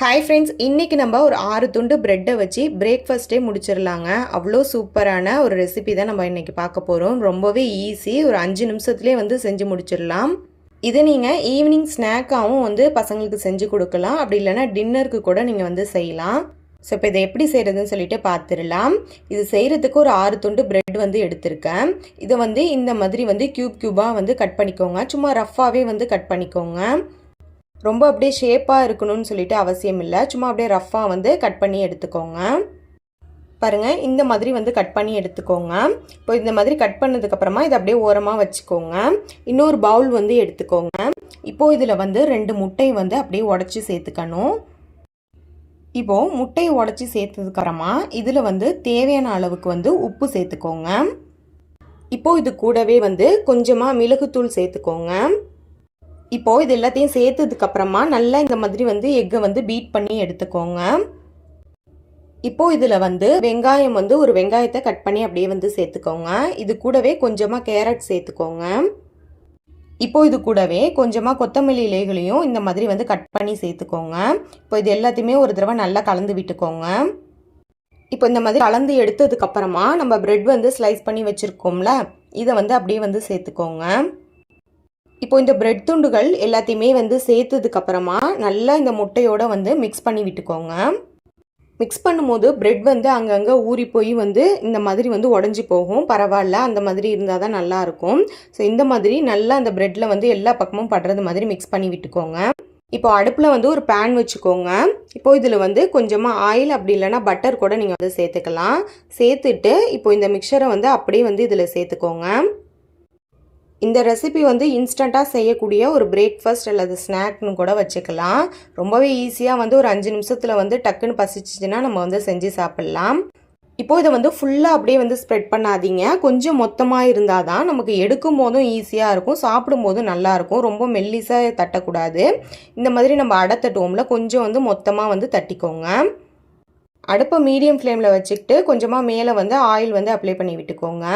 Hi friends இன்றைக்கி நம்ம ஒரு ஆறு துண்டு ப்ரெட்டை வச்சு பிரேக்ஃபாஸ்ட்டே முடிச்சிடலாங்க அவ்வளோ சூப்பரான ஒரு ரெசிபி தான் நம்ம இன்றைக்கி பார்க்க போகிறோம் ரொம்பவே ஈஸி ஒரு அஞ்சு நிமிஷத்துலேயே வந்து செஞ்சு முடிச்சிடலாம் இதை நீங்கள் ஈவினிங் ஸ்நாக்காகவும் வந்து பசங்களுக்கு செஞ்சு கொடுக்கலாம். அப்படி இல்லைன்னா டின்னருக்கு கூட நீங்கள் வந்து செய்யலாம். ஸோ இப்போ இதை எப்படி செய்கிறதுன்னு சொல்லிட்டு பார்த்துடலாம். இது செய்கிறதுக்கு ஒரு ஆறு துண்டு பிரெட் வந்து எடுத்திருக்கேன். இதை வந்து இந்த மாதிரி வந்து க்யூப் க்யூபாக வந்து கட் பண்ணிக்கோங்க. சும்மா ரஃப்பாகவே வந்து கட் பண்ணிக்கோங்க. ரொம்ப அப்படியே ஷேப்பாக இருக்கணும்னு சொல்லிட்டு அவசியம் இல்லை. சும்மா அப்படியே ரஃப்பாக வந்து கட் பண்ணி எடுத்துக்கோங்க. பாருங்கள் இந்த மாதிரி வந்து கட் பண்ணி எடுத்துக்கோங்க. இப்போ இந்த மாதிரி கட் பண்ணதுக்கப்புறமா இதை அப்படியே ஓரமாக வச்சுக்கோங்க. இன்னொரு பவுல் வந்து எடுத்துக்கோங்க. இப்போது இதில் வந்து ரெண்டு முட்டை வந்து அப்படியே உடச்சி சேர்த்துக்கணும். இப்போது முட்டையை உடச்சி சேர்த்ததுக்கப்புறமா இதில் வந்து தேவையான அளவுக்கு வந்து உப்பு சேர்த்துக்கோங்க. இப்போது இது கூடவே வந்து கொஞ்சமாக மிளகுத்தூள் சேர்த்துக்கோங்க. இப்போது இது எல்லாத்தையும் சேர்த்ததுக்கப்புறமா நல்லா இந்த மாதிரி வந்து எக்கை வந்து பீட் பண்ணி எடுத்துக்கோங்க. இப்போது இதில் வந்து வெங்காயம் வந்து ஒரு வெங்காயத்தை கட் பண்ணி அப்படியே வந்து சேர்த்துக்கோங்க. இது கூடவே கொஞ்சமாக கேரட் சேர்த்துக்கோங்க. இப்போ இது கூடவே கொஞ்சமாக கொத்தமல்லி இலைகளையும் இந்த மாதிரி வந்து கட் பண்ணி சேர்த்துக்கோங்க. இப்போ இது எல்லாத்தையுமே ஒரு தடவை நல்லா கலந்து விட்டுக்கோங்க. இப்போ இந்த மாதிரி கலந்து எடுத்ததுக்கப்புறமா நம்ம பிரெட் வந்து ஸ்லைஸ் பண்ணி வச்சுருக்கோம்ல இதை வந்து அப்படியே வந்து சேர்த்துக்கோங்க. இப்போ இந்த பிரெட் துண்டுகள் எல்லாத்தையுமே வந்து சேர்த்ததுக்கப்புறமா நல்லா இந்த முட்டையோடு வந்து மிக்ஸ் பண்ணி விட்டுக்கோங்க. மிக்ஸ் பண்ணும்போது பிரெட் வந்து அங்கங்கே ஊறி போய் வந்து இந்த மாதிரி வந்து உடஞ்சி போகும். பரவாயில்ல அந்த மாதிரி இருந்தால் தான் நல்லாயிருக்கும் ஸோ இந்த மாதிரி நல்லா அந்த ப்ரெட்டில் வந்து எல்லா பக்கமும் படுறது மாதிரி மிக்ஸ் பண்ணி விட்டுக்கோங்க. இப்போ அடுப்பில் வந்து ஒரு பேன் வச்சுக்கோங்க. இப்போ இதில் வந்து கொஞ்சமாக ஆயில் அப்படி இல்லைன்னா பட்டர் கூட நீங்கள் வந்து சேர்த்துக்கலாம். சேர்த்துட்டு இப்போ இந்த மிக்சரை வந்து அப்படியே வந்து இதில் சேர்த்துக்கோங்க. இந்த ரெசிபி வந்து இன்ஸ்டண்ட்டாக செய்யக்கூடிய ஒரு பிரேக்ஃபாஸ்ட் அல்லது ஸ்நாக்னு கூட வச்சுக்கலாம். ரொம்பவே ஈஸியாக வந்து ஒரு அஞ்சு நிமிஷத்தில் வந்து டக்குன்னு பசிச்சிச்சுன்னா நம்ம வந்து செஞ்சு சாப்பிட்லாம். இப்போது இதை வந்து ஃபுல்லாக அப்படியே வந்து ஸ்ப்ரெட் பண்ணாதீங்க. கொஞ்சம் மொத்தமாக இருந்தால் தான் நமக்கு எடுக்கும் போதும் ஈஸியாக இருக்கும். சாப்பிடும் போதும் நல்லாயிருக்கும் ரொம்ப மெல்லிசாக தட்டக்கூடாது. இந்த மாதிரி நம்ம அடை தட்டுவோம்ல கொஞ்சம் வந்து மொத்தமாக வந்து தட்டிக்கோங்க. அடுப்பை மீடியம் ஃப்ளேமில் வச்சுக்கிட்டு கொஞ்சமாக மேலே வந்து ஆயில் வந்து அப்ளை பண்ணி விட்டுக்கோங்க.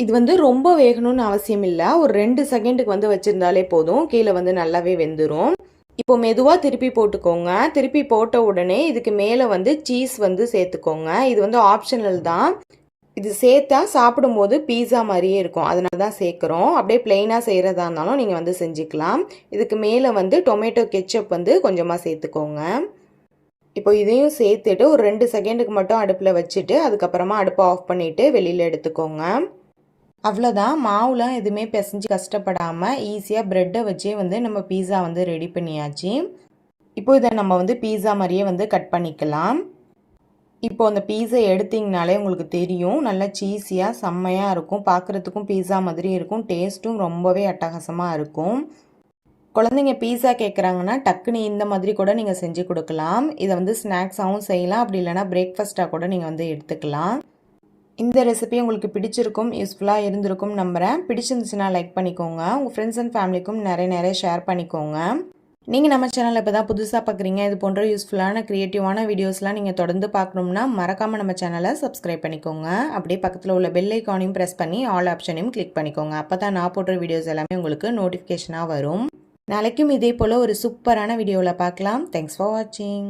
இது வந்து ரொம்ப வேகணும்னு அவசியம் இல்லை. ஒரு ரெண்டு செகண்டுக்கு வந்து வச்சுருந்தாலே போதும். கீழே வந்து நல்லாவே வெந்துடும் இப்போ மெதுவாக திருப்பி போட்டுக்கோங்க. திருப்பி போட்ட உடனே இதுக்கு மேலே வந்து சீஸ் வந்து சேர்த்துக்கோங்க. இது வந்து ஆப்ஷனல் தான். இது சேர்த்தா சாப்பிடும்போது பீஸா மாதிரியே இருக்கும். அதனால தான் சேர்க்குறோம். அப்படியே பிளெயினாக செய்கிறதா இருந்தாலும் நீங்கள் வந்து செஞ்சுக்கலாம். இதுக்கு மேலே வந்து டொமேட்டோ கெச்சப் வந்து கொஞ்சமாக சேர்த்துக்கோங்க. இப்போ இதையும் சேர்த்துட்டு ஒரு ரெண்டு செகண்டுக்கு மட்டும் அடுப்பில் வச்சுட்டு அதுக்கப்புறமா அடுப்பை ஆஃப் பண்ணிவிட்டு வெளியில் எடுத்துக்கோங்க. அவ்வளோதான் மாவுலாம் எதுவுமே பிசைஞ்சு கஷ்டப்படாமல் ஈஸியாக ப்ரெட்டை வச்சே வந்து நம்ம பீஸா வந்து ரெடி பண்ணியாச்சு. இப்போ இதை நம்ம வந்து பீஸா மாதிரியே வந்து கட் பண்ணிக்கலாம். இப்போ அந்த பீஸை எடுத்திங்கனாலே உங்களுக்கு தெரியும். நல்லா சீஸியாக செம்மையாக இருக்கும். பார்க்குறதுக்கும் பீஸா மாதிரி இருக்கும். டேஸ்ட்டும் ரொம்பவே அட்டகாசமாக இருக்கும். குழந்தைங்க பீஸா கேட்குறாங்கன்னா டக்குன்னு இந்த மாதிரி கூட நீங்கள் செஞ்சு கொடுக்கலாம். இதை வந்து ஸ்நாக்ஸாகவும் செய்யலாம். அப்படி இல்லைனா பிரேக்ஃபாஸ்ட்டாக கூட நீங்கள் வந்து எடுத்துக்கலாம். இந்த ரெசிபி உங்களுக்கு பிடிச்சிருக்கும் யூஸ்ஃபுல்லாக இருந்திருக்கும் நம்புகிறேன் பிடிச்சிருந்துச்சுன்னா லைக் பண்ணிக்கோங்க. உங்கள் ஃப்ரெண்ட்ஸ் அண்ட் ஃபேமிலிக்கும் நிறைய நிறைய ஷேர் பண்ணிக்கோங்க. நீங்கள் நம்ம சேனலில் இப்போ தான் புதுசாக பார்க்குறீங்க இது போன்ற யூஸ்ஃபுல்லான க்ரியேட்டிவான வீடியோஸ்லாம் நீங்கள் தொடர்ந்து பார்க்கணும்னா மறக்காமல் நம்ம சேனலை சப்ஸ்கிரைப் பண்ணிக்கோங்க. அப்படியே பக்கத்தில் உள்ள பெல் ஐக்கானையும் ப்ரெஸ் பண்ணி ஆல் ஆப்ஷனையும் கிளிக் பண்ணிக்கோங்க. அப்போ தான் நான் போடுற வீடியோஸ் எல்லாமே உங்களுக்கு நோட்டிஃபிகேஷனாக வரும். நாளைக்கும் இதே போல் ஒரு சூப்பரான வீடியோவில் பார்க்கலாம் தேங்க்ஸ் ஃபார் வாட்சிங்